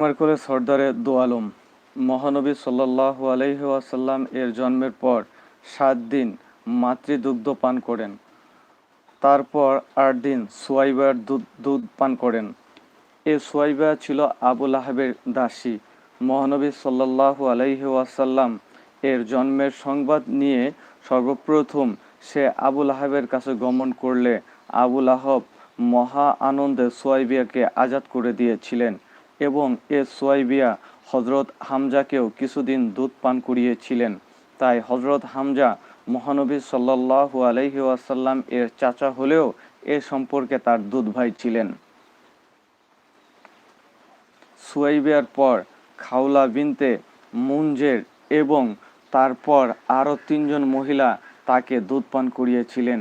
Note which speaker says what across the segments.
Speaker 1: আমার কোলে সর্দারে দো আলম, মহানবী সাল্লাহ আলহি আসাল্লাম এর জন্মের পর সাত দিন মাতৃদুগ্ধ পান করেন। তারপর আট দিন সোয়াইবার দুধ দুধ পান করেন। এ সোয়াইবা ছিল আবুল আহাবের দাসী। মহানবী সাল্লাহ আলহি আসাল্লাম এর জন্মের সংবাদ নিয়ে সর্বপ্রথম সে আবুল আহাবের কাছে গমন করলে আবুল আহব মহা আনন্দে সোয়াইবিয়াকে আজাদ করে দিয়েছিলেন। এবং এ সোয়াইবিয়া হজরত হামজাকেও কিছুদিন দুধ পান করিয়েছিলেন। তাই হজরত হামজা মহানবী সাল্লাহ আলহি আসাল্লাম এর চাচা হলেও এ সম্পর্কে তার দুধ ভাই ছিলেন। সুয়াইবিয়ার পর খাওলা বিনতে মুঞ্জের এবং তারপর আরও তিনজন মহিলা তাকে দুধ পান করিয়েছিলেন।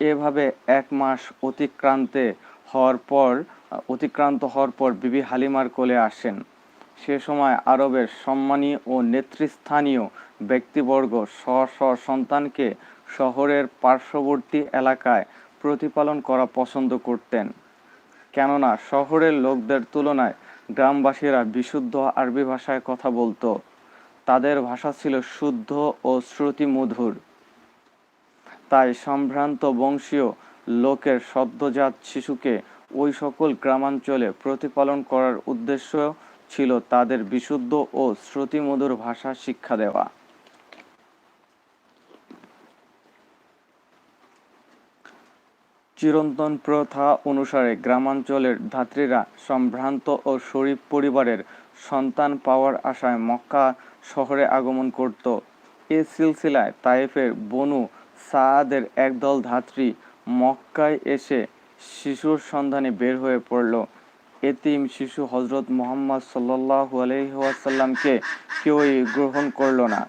Speaker 1: এভাবে এক মাস অতিক্রান্তে হওয়ার পর অতিক্রান্ত হওয়ার পর বিবি হালিমার কোলে আসেন। সে সময় আরবের সম্মানী ও নেতৃস্থানীয় ব্যক্তিবর্গ স্ব স্ব সন্তানকে শহরের পার্শ্ববর্তী এলাকায় প্রতিপালন করা পছন্দ করতেন। কেননা শহরের লোকদের তুলনায় গ্রামবাসীরা বিশুদ্ধ আরবি ভাষায় কথা বলতো। তাদের ভাষা ছিল শুদ্ধ ও শ্রুতিমধুর। তাই সম্ভ্রান্ত বংশীয় লোকের সদ্যজাত শিশুকে ওই সকল গ্রামাঞ্চলে প্রতিপালন করার উদ্দেশ্য ছিল তাদের বিশুদ্ধ ও শ্রুতিমধুর ভাষা শিক্ষা দেওয়া। চিরন্তন প্রথা অনুসারে গ্রামাঞ্চলের ধাত্রীরা সম্ভ্রান্ত ও শরীফ পরিবারের সন্তান পাওয়ার আশায় মক্কা শহরে আগমন করত। এ সিলসিলায় তায়েফের বনু সায়াদের একদল ধাত্রী মক্কায় এসে শিশুর সন্ধানে বের হয়ে পড়ল। এতিম শিশু হজরত মোহাম্মদ সাল্লাহ আলহিহাসাল্লামকে কেউই গ্রহণ করল না,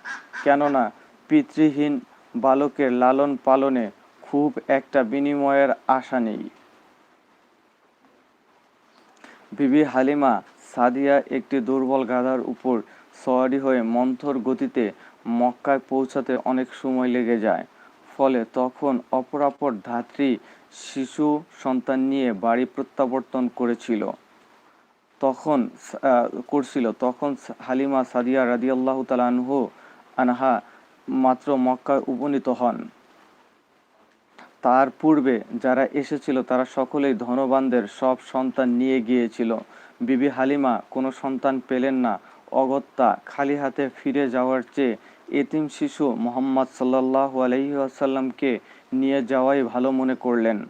Speaker 1: কেননা পিতৃহীন বালকের লালন পালনে খুব একটা বিনিময়ের আশা নেই। বিবি হালিমা সাদিয়া একটি দুর্বল গাধার উপর সওয়ারি হয়ে মন্থর গতিতে মক্কায় পৌঁছাতে অনেক সময় লেগে যায়। ফলে তখন অপরাপর ধাত্রী শিশু সন্তান নিয়ে বাড়ি প্রত্যাবর্তন করেছিল। তখন করছিল। তখন হালিমা সাদিয়া রাদিয়াল্লাহ তালানহু আনহা মাত্র মক্কায় উপনীত হন। তার পূর্বে যারা এসেছিল, তারা সকলেই ধনবানদের সব সন্তান নিয়ে গিয়েছিল। বিবি হালিমা কোনো সন্তান পেলেন না। অগত্যা খালি হাতে ফিরে যাওয়ার চেয়ে এতিম শিশু মোহাম্মদ সাল্লাহ আলহি আসাল্লামকে নিয়ে যাওয়াই ভালো মনে করলেন।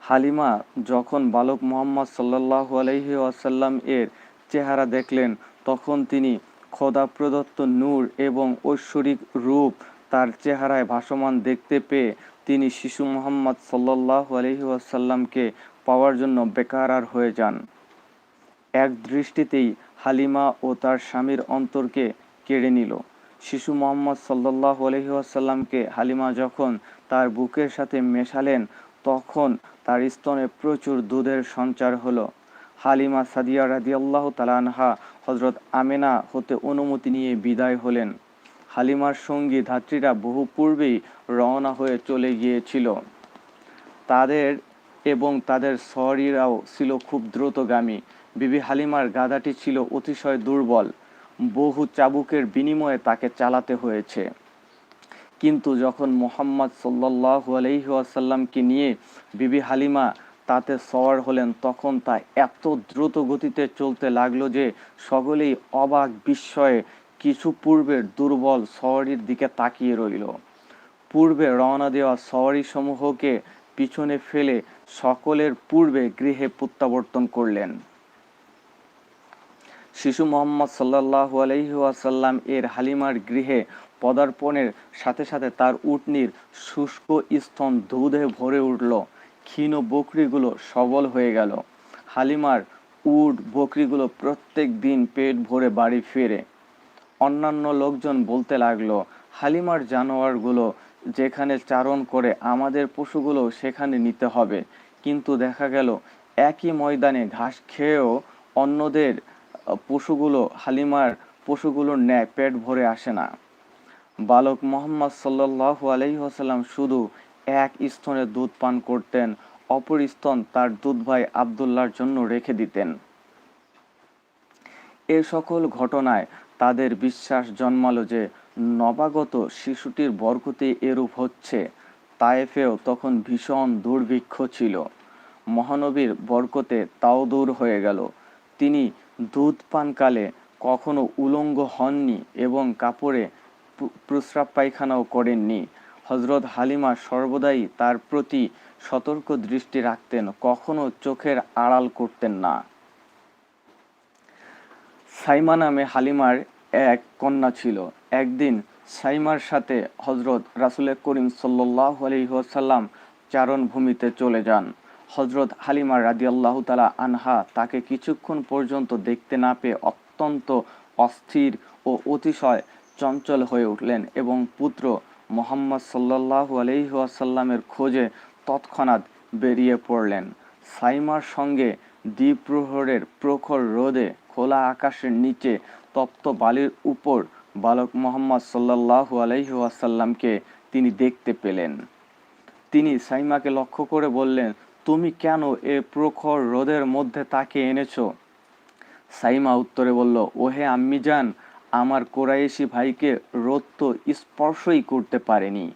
Speaker 1: হালিমা যখন বালক মোহাম্মদ সাল্লাহ আলহি আসাল্লাম এর চেহারা দেখলেন, তখন তিনি খোদা প্রদত্ত নূর এবং ঐশ্বরিক রূপ তার চেহারায় ভাসমান দেখতে পেয়ে তিনি শিশু মোহাম্মদ সাল্লাহ আলহি আসাল্লামকে পাওয়ার জন্য বেকারার হয়ে যান। এক দৃষ্টিতেই হালিমা ও তার স্বামীর অন্তরকে কেড়ে নিল। শিশু মোহাম্মদ সাল্লাহ আলহিহাসাল্লামকে হালিমা যখন তার বুকের সাথে মেশালেন, তখন তার স্তনে প্রচুর দুধের সঞ্চার হলো। হালিমা সাদিয়া রাদিয়াল্লাহ তালানহা হজরত আমেনা হতে অনুমতি নিয়ে বিদায় হলেন। হালিমার সঙ্গী ধাত্রীরা বহু পূর্বেই রওনা হয়ে চলে গিয়েছিল। তাদের এবং তাদের সরিরাও ছিল খুব দ্রুতগামী। বিবি হালিমার গাধাটি ছিল অতিশয় দুর্বল। বহু চাবুকের বিনিময়ে তাকে চালাতে হয়েছে। কিন্তু যখন মোহাম্মদ সাল্লাহ আলহিহাসাল্লামকে নিয়ে বিবি হালিমা তাতে সওয়ার হলেন, তখন তা এত দ্রুত গতিতে চলতে লাগল যে সকলেই অবাক বিস্ময়ে কিছু পূর্বের দুর্বল সওয়ারির দিকে তাকিয়ে রইল। পূর্বে রওনা দেওয়া সওয়ারি সমূহকে পিছনে ফেলে সকলের পূর্বে গৃহে প্রত্যাবর্তন করলেন। শিশু মোহাম্মদ সাল্লাহু আলহিহাসাল্লাম এর হালিমার গৃহে পদার্পণের সাথে সাথে তার উটনির শুষ্ক স্তন দুধে ভরে উঠল। ক্ষীণ বকরিগুলো সবল হয়ে গেল। হালিমার উট বকরিগুলো প্রত্যেক দিন পেট ভরে বাড়ি ফেরে। অন্যান্য লোকজন বলতে লাগল, হালিমার জানোয়ারগুলো যেখানে চারণ করে আমাদের পশুগুলো সেখানে নিতে হবে। কিন্তু দেখা গেল, একই ময়দানে ঘাস খেয়েও অন্যদের পশুগুলো, হালিমার পশুগুলোর ন্যায় পেট ভরে আসে না। বালক মোহাম্মদ সাল্লাহ আলহিহাসাল্লাম শুধু এক স্তনে দুধ পান করতেন, অপর স্তন তার দুধ ভাই আবদুল্লার জন্য রেখে দিতেন। এ সকল ঘটনায় তাদের বিশ্বাস জন্মালো যে, নবাগত শিশুটির বরকতে এরূপ হচ্ছে। তায়েফেও তখন ভীষণ দুর্ভিক্ষ ছিল। মহানবীর বরকতে তাও দূর হয়ে গেল। তিনি দুধ পানকালে কখনো উলঙ্গ হননি এবং কাপড়ে প্রস্রাব পায়খানাও করেননি। হজরত হালিমা সর্বদাই তার প্রতি সতর্ক দৃষ্টি রাখতেন, কখনো চোখের আড়াল করতেন না। সাইমা নামে হালিমার এক কন্যা ছিল। একদিন সাইমার সাথে হজরত রাসুলের করিম সাল্লাহ আলহিহাসাল্লাম চারণভূমিতে চলে যান। হজরত হালিমা রাদিয়াল্লাহু তালা আনহা তাকে কিছুক্ষণ পর্যন্ত দেখতে না পেয়ে অত্যন্ত অস্থির ও অতিশয় চঞ্চল হয়ে উঠলেন এবং পুত্র মোহাম্মদ সাল্লাল্লাহু আলহিহাসাল্লামের খোঁজে তৎক্ষণাৎ বেরিয়ে পড়লেন। সাইমার সঙ্গে দ্বিপ্রহরের প্রখর রোদে খোলা আকাশের নিচে তপ্ত বালির উপর বালক মোহাম্মদ সাল্লাল্লাহু আলাইহি ওয়াসাল্লামকে তিনি দেখতে পেলেন। তিনি সাইমাকে লক্ষ্য করে বললেন তুমি কেন এ প্রখর রোদের মধ্যে তাকে এনেছ? সাইমা উত্তরে বলল, ওহে আম্মি যান আমার কোরাইশি ভাইকে রোদ তো স্পর্শই করতে পারেনি।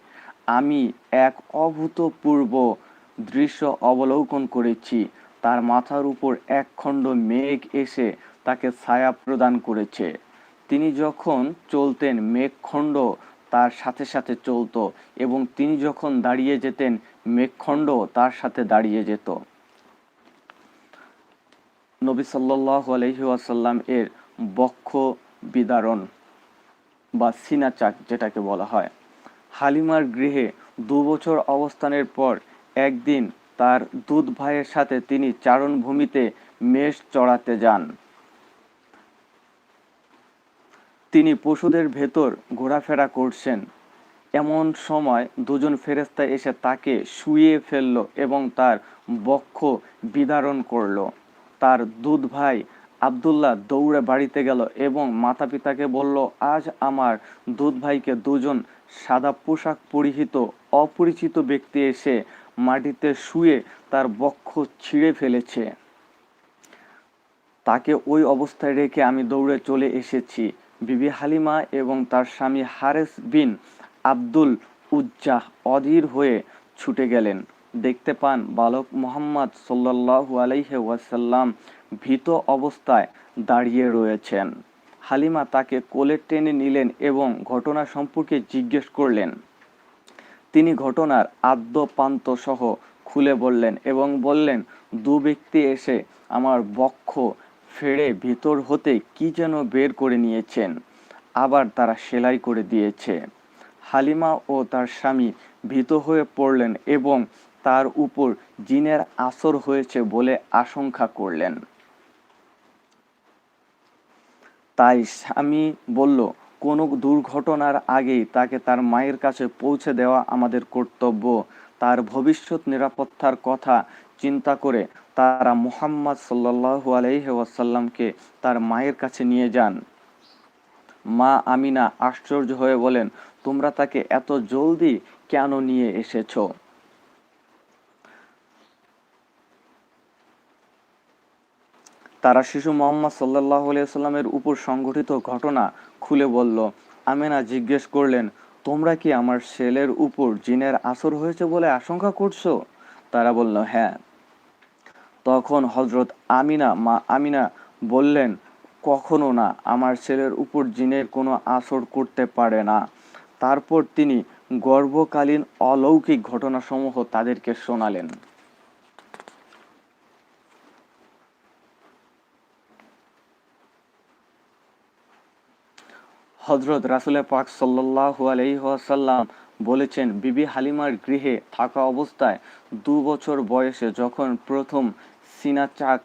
Speaker 1: আমি এক অভূতপূর্ব দৃশ্য অবলোকন করেছি। তার মাথার উপর এক খণ্ড মেঘ এসে তাকে ছায়া প্রদান করেছে। তিনি যখন চলতেন মেঘখণ্ড তার সাথে সাথে চলতো এবং তিনি যখন দাঁড়িয়ে যেতেন মেঘখণ্ড তার সাথে দাঁড়িয়ে যেত। নবী সাল্লাহ আলহি ওয়াসাল্লাম এর বক্ষ বিদারণ বা সিনাচাক যেটাকে বলা হয়। হালিমার গৃহে দু বছর অবস্থানের পর একদিন তার দুধ ভাইয়ের সাথে তিনি চারণভূমিতে মেষ চড়াতে যান। তিনি পশুদের ভেতর ঘোরাফেরা করছেন। এমন সময় দুজন ফেরেস্তা এসে তাকে শুয়ে ফেলল এবং তার বক্ষ বিদারণ করল। তার দুধ ভাই আবদুল্লাহ দৌড়ে বাড়িতে গেল এবং মাতা পিতাকে বলল, আজ আমার দুধ ভাইকে দুজন সাদা পোশাক পরিহিত অপরিচিত ব্যক্তি এসে মাটিতে শুয়ে তার বক্ষ ছিঁড়ে ফেলেছে। তাকে ওই অবস্থায় রেখে আমি দৌড়ে চলে এসেছি। বিবি হালিমা এবং তার স্বামী হারেস বিন আব্দুল উজ্জাহ অধীর হয়ে ছুটে গেলেন। দেখতে পান বালক মোহাম্মদ সাল্লাল্লাহু আলাইহি ওয়াসাল্লাম ভীত অবস্থায় দাঁড়িয়ে রয়েছেন। হালিমা তাকে কোলে টেনে নিলেন এবং ঘটনা সম্পর্কে জিজ্ঞেস করলেন। তিনি ঘটনার আদ্য পান্ত সহ খুলে বললেন এবং বললেন, দু ব্যক্তি এসে আমার বক্ষ ফেড়ে ভিতর হতে কি যেন বের করে নিয়েছেন। আবার তারা সেলাই করে দিয়েছে। হালিমা ও তার স্বামী ভীত হয়ে পড়লেন এবং তার উপর জিনের আসর হয়েছে বলে আশঙ্কা করলেন। তাই স্বামী বলল, কোনো দুর্ঘটনার আগেই তাকে তার মায়ের কাছে পৌঁছে দেওয়া আমাদের কর্তব্য। তার ভবিষ্যৎ নিরাপত্তার কথা চিন্তা করে তারা মুহাম্মদ আলাইহি ওয়াসাল্লামকে তার মায়ের কাছে নিয়ে যান। মা আমিনা আশ্চর্য হয়ে বলেন তোমরা তাকে এত জলদি কেন নিয়ে এসেছ? তারা শিশু মোহাম্মদ সাল্লাহ সাল্লামের উপর সংঘটিত ঘটনা খুলে বলল, আমেনা জিজ্ঞেস করলেন, তোমরা কি আমার ছেলের উপর জিনের আসর হয়েছে বলে আশঙ্কা করছ? তারা বলল হ্যাঁ। তখন হজরত আমিনা, মা আমিনা বললেন, কখনো না, আমার ছেলের উপর জিনের কোনো আসর করতে পারে না। তারপর তিনি গর্ভকালীন অলৌকিক ঘটনাসমূহ তাদেরকে শোনালেন। হজরত রাসুলের পাক সাল্লাহ আলহিহাসাল্লাম বলেছেন, বিবি হালিমার গৃহে থাকা অবস্থায় দু বছর বয়সে যখন প্রথম সিনাচাক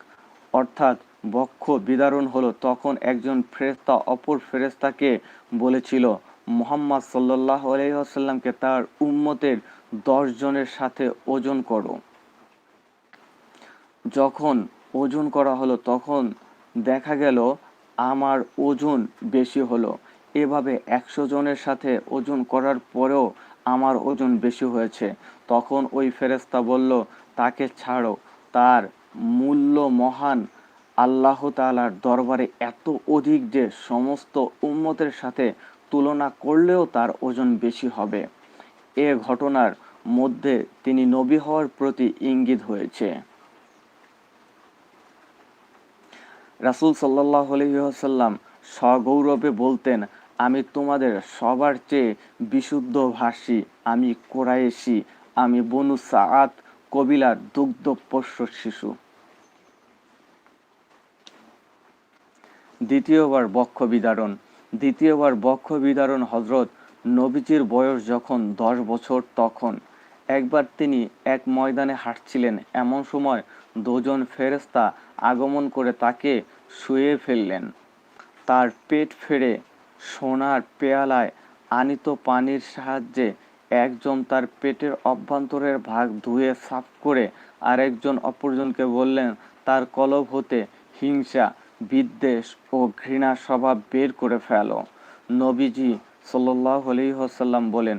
Speaker 1: অর্থাৎ বক্ষ বিদারণ হলো, তখন একজন ফেরেস্তা অপর ফেরেস্তাকে বলেছিল মোহাম্মদ সাল্লাহ আলহিহাসাল্লামকে তার উম্মতের জনের সাথে ওজন করো। যখন ওজন করা হলো, তখন দেখা গেল আমার ওজন বেশি হলো। এভাবে একশো জনের সাথে ওজন করার পরেও আমার ওজন বেশি হয়েছে। তখন ওই ফেরেস্তা বলল, তাকে ছাড়ো। তার মূল্য মহান আল্লাহ তাআলার দরবারে এত অধিক যে সমস্ত উম্মতের সাথে তুলনা করলেও তার ওজন বেশি হবে। এ ঘটনার মধ্যে তিনি নবী হওয়ার প্রতি ইঙ্গিত হয়েছে। রাসূল সাল্লাল্লাহু আলাইহি ওয়াসাল্লাম সগৌরবে বলতেন, আমি তোমাদের সবার চেয়ে বিশুদ্ধ ভাষী, আমি কোরাইশি, আমি বনু সাআদ কবিলার দুগ্ধ পোষ্য শিশু। দ্বিতীয়বার বক্ষ বিদারণ। দ্বিতীয়বার বক্ষ বিদারণ হজরত নবীজির বয়স যখন দশ বছর তখন। একবার তিনি এক ময়দানে হাঁটছিলেন, এমন সময় দুজন ফেরেশতা আগমন করে তাকে শুয়ে ফেললেন। তার পেট ফেড়ে সোনার পেয়ালায় আনিত পানির সাহায্যে একজন তার পেটের অভ্যন্তরের ভাগ ধুয়ে সাফ করে আরেকজন অপরজনকে বললেন, তার কলব হতে হিংসা বিদ্বেষ ও ঘৃণা স্বভাব বের করে ফেলো। নবীজি সাল্লাহ আলাইসাল্লাম বলেন